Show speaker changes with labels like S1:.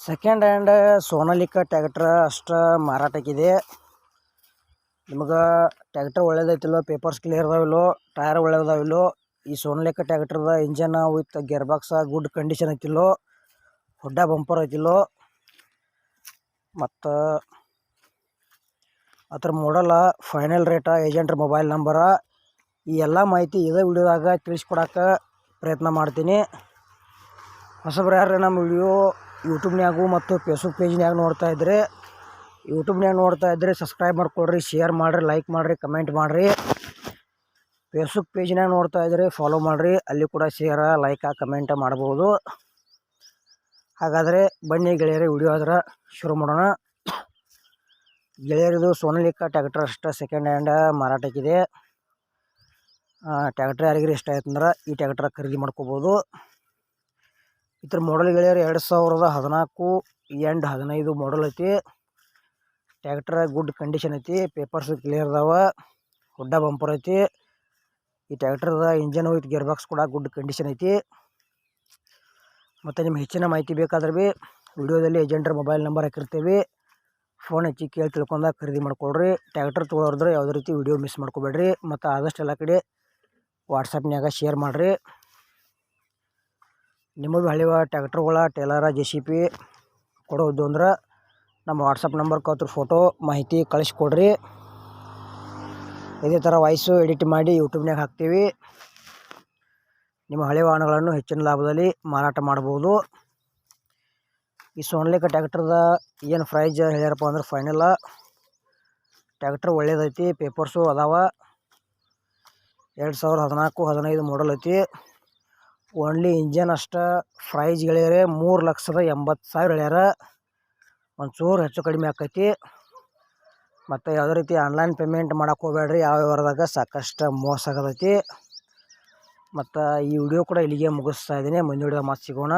S1: Second hand Sonalika tractor ಅಷ್ಟು ಮಾರಾಟಕ್ಕಿದೆ ನಿಮಗೆ ಟ್ಯಾಕ್ಟ್ರ್ ಒಳ್ಳೇದೈತಿಲ್ಲೋ ಪೇಪರ್ಸ್ ಕ್ಲಿಯರ್ ಅದಾವಿಲ್ಲೋ ಟೈರ್ ಒಳ್ಳೇದಾವಿಲ್ಲೋ ಈ ಸೋನಾಲಿಕ ಟ್ಯಾಕ್ಟ್ರದ engine with gear box good condition ಐತಿಲ್ಲೋ, ಹುಡ್ಡ ಬಂಪರ್ ಐತಿಲ್ಲೋ, ಮತ್ತು ಅದ್ರ ಮಾಡಲ ಫೈನಲ್ ರೇಟ ಏಜೆಂಟ್ರ ಮೊಬೈಲ್ ನಂಬರ ಈ ಎಲ್ಲ ಮಾಹಿತಿ ಇದೇ ವಿಡಿಯೋದಾಗ ತಿಳಿಸ್ಕೊಡಕ್ಕೆ ಪ್ರಯತ್ನ ಮಾಡ್ತೀನಿ. ಹೊಸಬ್ರು ಯಾರು ನಮ್ಮ ವಿಡಿಯೋ ಯೂಟ್ಯೂಬ್ನ್ಯಾಗು ಮತ್ತು ಫೇಸ್ಬುಕ್ ಪೇಜ್ನ್ಯಾಗ ನೋಡ್ತಾ ಇದ್ದರೆ ಯೂಟ್ಯೂಬ್ನ್ಯಾಗ ನೋಡ್ತಾ ಇದ್ದರೆ ಸಬ್ಸ್ಕ್ರೈಬ್ ಮಾಡ್ಕೊಡ್ರಿ ಶೇರ್ ಮಾಡಿರಿ ಲೈಕ್ ಮಾಡಿರಿ ಕಮೆಂಟ್ ಮಾಡಿರಿ. ಫೇಸ್ಬುಕ್ ಪೇಜ್ನ್ಯಾಗ ನೋಡ್ತಾ ಇದ್ರೆ ಫಾಲೋ ಮಾಡಿರಿ, ಅಲ್ಲಿ ಕೂಡ ಶೇರ ಲೈಕ ಕಮೆಂಟ್ ಮಾಡ್ಬೋದು. ಹಾಗಾದರೆ ಬನ್ನಿ ಗೆಳೆಯರೇ, ವಿಡಿಯೋ ಆದ್ರೆ ಶುರು ಮಾಡೋಣ. ಗೆಳೆಯರಿದು ಸೋನಾಲಿಕ ಟ್ಯಾಕ್ಟರ್ ಅಷ್ಟೇ ಸೆಕೆಂಡ್ ಹ್ಯಾಂಡ್ ಮಾರಾಟಕ್ಕಿದೆ. ಟ್ಯಾಕ್ಟ್ರ್ ಯಾರಿಗಾರು ಇಷ್ಟ ಆಯ್ತಂದ್ರೆ ಈ ಟ್ಯಾಕ್ಟ್ರ ಖರೀದಿ ಮಾಡ್ಕೋಬೋದು. ಇದ್ರ ಮಾಡಲ್ ಗೆಳೆಯರು ಎರಡು ಸಾವಿರದ ಹದಿನಾಲ್ಕು ಎಂಡ್ ಹದಿನೈದು ಮಾಡಲ್ ಐತಿ. ಟ್ಯಾಕ್ಟ್ರ ಗುಡ್ ಕಂಡೀಷನ್ ಐತಿ ಪೇಪರ್ಸ್ ಕ್ಲಿಯರ್ ಅದಾವ ಗುಡ್ಡ ಬಂಪರ್ ಐತಿ. ಈ ಟ್ಯಾಕ್ಟ್ರದ ಇಂಜನ್ ವಿತ್ ಗೇರ್ ಬಾಕ್ಸ್ ಕೂಡ ಗುಡ್ ಕಂಡೀಷನ್ ಐತಿ. ಮತ್ತು ನಿಮ್ಗೆ ಹೆಚ್ಚಿನ ಮಾಹಿತಿ ಬೇಕಾದ್ರೆ ಭೀ ವಿಡಿಯೋದಲ್ಲಿ ಏಜೆಂಟ್ರ ಮೊಬೈಲ್ ನಂಬರ್ ಹಾಕಿರ್ತೀವಿ. ಫೋನ್ ಹಚ್ಚಿ ಕೇಳಿ ತಿಳ್ಕೊಂಡಾಗ ಖರೀದಿ ಮಾಡ್ಕೊಳ್ರಿ. ಟ್ಯಾಕ್ಟರ್ ತೊಗೊಳೋದ್ರೆ ಯಾವುದೇ ರೀತಿ ವಿಡಿಯೋ ಮಿಸ್ ಮಾಡ್ಕೋಬೇಡ್ರಿ. ಮತ್ತು ಆದಷ್ಟು ಎಲ್ಲ ಕಡೆ ವಾಟ್ಸಪ್ನ್ಯಾಗ ಶೇರ್ ಮಾಡಿರಿ. ನಿಮಗೆ ಹಳಿವ ಟ್ಯಾಕ್ಟ್ರುಗಳ ಟೇಲರ ಜೆ ಸಿ ಪಿ ಕೊಡೋದು ಅಂದ್ರೆ ನಮ್ಮ ವಾಟ್ಸಪ್ ನಂಬರ್ ಕತ್ರ ಫೋಟೋ ಮಾಹಿತಿ ಕಳಿಸ್ಕೊಡ್ರಿ. ಇದೇ ಥರ ವಾಯ್ಸು ಎಡಿಟ್ ಮಾಡಿ ಯೂಟ್ಯೂಬ್ನಾಗ ಹಾಕ್ತೀವಿ. ನಿಮ್ಮ ಹಳೆ ವಾಹನಗಳನ್ನು ಹೆಚ್ಚಿನ ಲಾಭದಲ್ಲಿ ಮಾರಾಟ ಮಾಡ್ಬೋದು. ಈ ಸೋನ್ಲಿಕ ಟ್ಯಾಕ್ಟ್ರದ ಏನು ಪ್ರೈಜ್ ಹೇಳ್ಯಾರಪ್ಪ ಅಂದ್ರೆ ಫೈನಲ್ಲ ಟ್ಯಾಕ್ಟ್ರ್ ಒಳ್ಳೇದೈತಿ ಪೇಪರ್ಸು ಅದಾವ. ಎರಡು ಸಾವಿರ ಹದಿನಾಲ್ಕು, ಹದಿನೈದು ಮಾಡಲ್ ಐತಿ. ಓನ್ಲಿ ಇಂಜನ್ ಅಷ್ಟ ಪ್ರೈಜ್ ಹೇಳ್ಯಾರೆ ಮೂರು ಲಕ್ಷದ ಎಂಬತ್ತು ಸಾವಿರ ಹೇಳ್ಯಾರ. ಒಂಚೂರು ಹೆಚ್ಚು ಕಡಿಮೆ ಆಕೈತಿ. ಮತ್ತು ಯಾವುದೇ ರೀತಿ ಆನ್ಲೈನ್ ಪೇಮೆಂಟ್ ಮಾಡೋಕೆ ಹೋಗ್ಬೇಡ್ರಿ ಯಾವ ವ್ಯವಹಾರದಾಗ ಸಾಕಷ್ಟು ಮೋಸ ಆಗತೈತಿ ಮತ್ತು ಈ ವಿಡಿಯೋ ಕೂಡ ಇಲ್ಲಿಗೆ ಮುಗಿಸ್ತಾ ಇದ್ದೀನಿ. ಮುಂದಿನ ವಿಡಿಯೋ ಮತ್ತೆ ಸಿಗೋಣ.